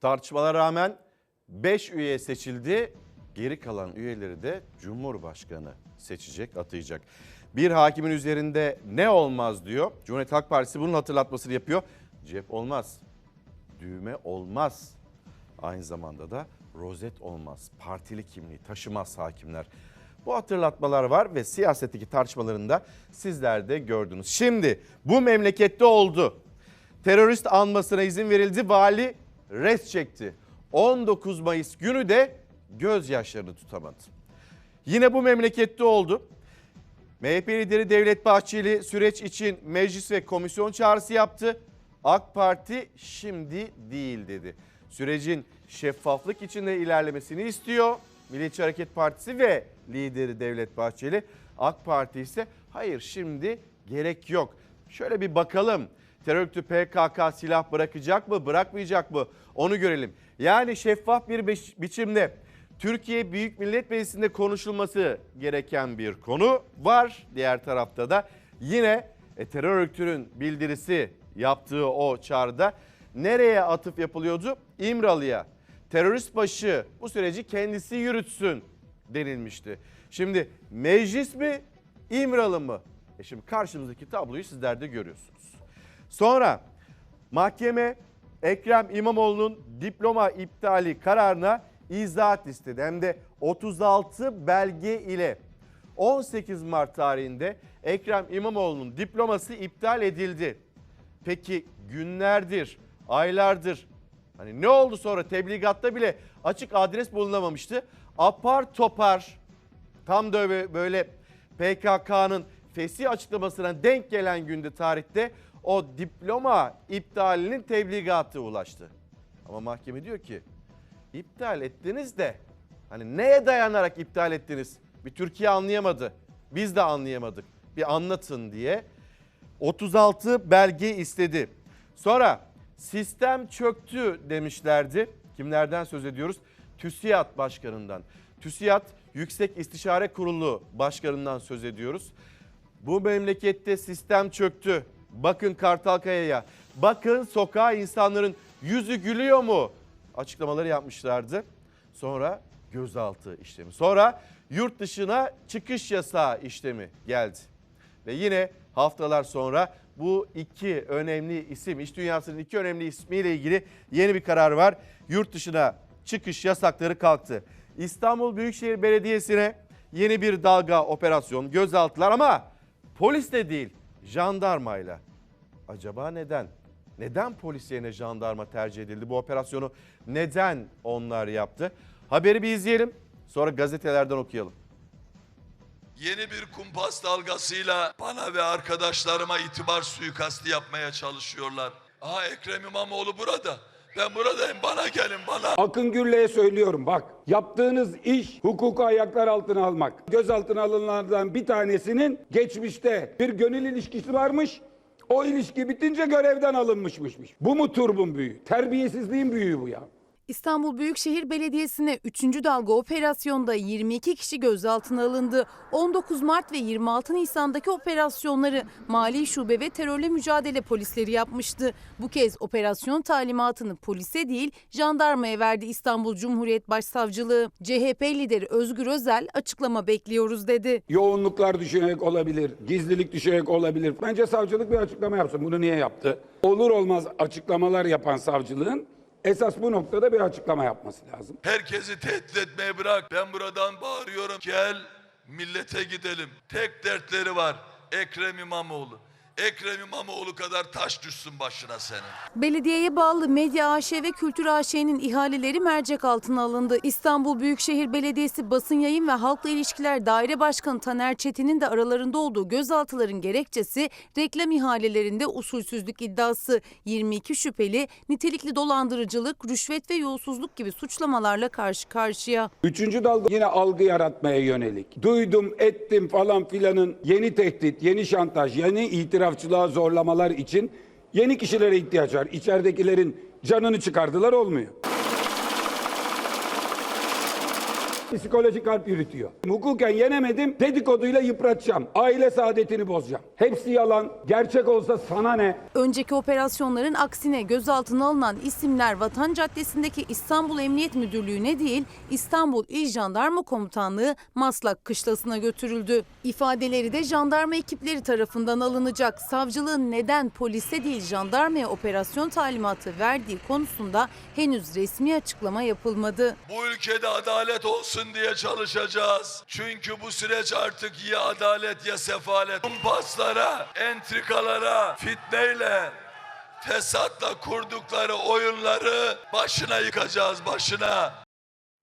Tartışmalara rağmen 5 üye seçildi. Geri kalan üyeleri de Cumhurbaşkanı seçecek, atayacak. Bir hakimin üzerinde ne olmaz diyor. Cumhuriyet Halk Partisi bunun hatırlatmasını yapıyor. Cep olmaz, düğme olmaz. Aynı zamanda da rozet olmaz. Partili kimliği taşımaz hakimler. Bu hatırlatmalar var ve siyasetteki tartışmalarında sizler de gördünüz. Şimdi bu memlekette oldu. Terörist anmasına izin verildi. Vali res çekti. 19 Mayıs günü de gözyaşlarını tutamadı. Yine bu memlekette oldu. MHP lideri Devlet Bahçeli süreç için meclis ve komisyon çağrısı yaptı. AK Parti şimdi değil dedi. Sürecin şeffaflık içinde ilerlemesini istiyor. Milliyetçi Hareket Partisi ve lideri Devlet Bahçeli. AK Parti ise hayır şimdi gerek yok. Şöyle bir bakalım. Terör örgütü PKK silah bırakacak mı, bırakmayacak mı? Onu görelim. Yani şeffaf bir biç- biçimde Türkiye Büyük Millet Meclisi'nde konuşulması gereken bir konu var. Diğer tarafta da yine e, terör örgütünün bildirisi yaptığı o çağrıda nereye atıf yapılıyordu? İmralı'ya. Terörist başı bu süreci kendisi yürütsün denilmişti. Şimdi meclis mi İmralı mı? E şimdi karşımızdaki tabloyu sizler de görüyorsunuz. Sonra mahkeme Ekrem İmamoğlu'nun diploma iptali kararına izahat istedi. Hem de 36 belge ile 18 Mart tarihinde Ekrem İmamoğlu'nun diploması iptal edildi. Peki günlerdir, aylardır hani ne oldu sonra tebligatta bile açık adres bulunamamıştı. Apar topar tam da böyle- PKK'nın fesih açıklamasına denk gelen günde tarihte o diploma iptalinin tebligatı ulaştı. Ama mahkeme diyor ki iptal ettiniz de hani neye dayanarak iptal ettiniz? Bir Türkiye anlayamadı. Biz de anlayamadık. Bir anlatın diye 36 belge istedi. Sonra sistem çöktü demişlerdi. Kimlerden söz ediyoruz? TÜSİAD Başkanı'ndan. TÜSİAD Yüksek İstişare Kurulu Başkanı'ndan söz ediyoruz. Bu memlekette sistem çöktü. Bakın Kartalkaya'ya. Bakın sokağa insanların yüzü gülüyor mu? Açıklamaları yapmışlardı. Sonra gözaltı işlemi. Sonra yurt dışına çıkış yasağı işlemi geldi. Ve yine haftalar sonra bu iki önemli isim, iş dünyasının iki önemli ismiyle ilgili yeni bir karar var. Yurt dışına çıkış yasakları kalktı. İstanbul Büyükşehir Belediyesi'ne yeni bir dalga operasyon, gözaltılar ama polis de değil, jandarmayla. Acaba neden? Neden polis yerine jandarma tercih edildi? Bu operasyonu neden onlar yaptı? Haberi bir izleyelim, sonra gazetelerden okuyalım. Yeni bir kumpas dalgasıyla bana ve arkadaşlarıma itibar suikastı yapmaya çalışıyorlar. Aha Ekrem İmamoğlu burada. Ben buradayım bana gelin bana. Akın Gürlü'ye söylüyorum bak yaptığınız iş hukuku ayaklar altına almak. Gözaltına alınanlardan bir tanesinin geçmişte bir gönül ilişkisi varmış. O ilişki bitince görevden alınmışmış. Bu mu turbun büyüğü? Terbiyesizliğin büyüğü bu ya. İstanbul Büyükşehir Belediyesi'ne 3. dalga operasyonda 22 kişi gözaltına alındı. 19 Mart ve 26 Nisan'daki operasyonları Mali Şube ve Terörle Mücadele Polisleri yapmıştı. Bu kez operasyon talimatını polise değil jandarmaya verdi İstanbul Cumhuriyet Başsavcılığı. CHP lideri Özgür Özel açıklama bekliyoruz dedi. Yoğunluklar düşünerek olabilir, gizlilik düşünerek olabilir. Bence savcılık bir açıklama yapsın. Bunu niye yaptı? Olur olmaz açıklamalar yapan savcılığın esas bu noktada bir açıklama yapması lazım. Herkesi tehdit etmeye bırak. Ben buradan bağırıyorum. Gel millete gidelim. Tek dertleri var. Ekrem İmamoğlu. Ekrem İmamoğlu kadar taş düşsün başına senin. Belediyeye bağlı Medya AŞ ve Kültür AŞ'nin ihaleleri mercek altına alındı. İstanbul Büyükşehir Belediyesi Basın Yayın ve Halkla İlişkiler Daire Başkanı Taner Çetin'in de aralarında olduğu gözaltıların gerekçesi reklam ihalelerinde usulsüzlük iddiası. 22 şüpheli nitelikli dolandırıcılık, rüşvet ve yolsuzluk gibi suçlamalarla karşı karşıya. Üçüncü dalga yine algı yaratmaya yönelik. Duydum, ettim falan filanın yeni tehdit, yeni şantaj, yeni itirafçılığa zorlamalar için yeni kişilere ihtiyaç var. İçeridekilerin canını çıkardılar olmuyor. Psikolojik harp yürütüyor. Hukuken yenemedim, dedikoduyla yıpratacağım. Aile saadetini bozacağım. Hepsi yalan. Gerçek olsa sana ne? Önceki operasyonların aksine gözaltına alınan isimler Vatan Caddesi'ndeki İstanbul Emniyet Müdürlüğü'ne değil İstanbul İl Jandarma Komutanlığı Maslak Kışlası'na götürüldü. İfadeleri de jandarma ekipleri tarafından alınacak. Savcılığın neden polise değil jandarmaya operasyon talimatı verdiği konusunda henüz resmi açıklama yapılmadı. Bu ülkede adalet olsun diye çalışacağız. Çünkü bu süreç artık ya adalet ya sefalet. Kumpaslara, entrikalara, fitneyle, fesatla kurdukları oyunları başına yıkacağız başına.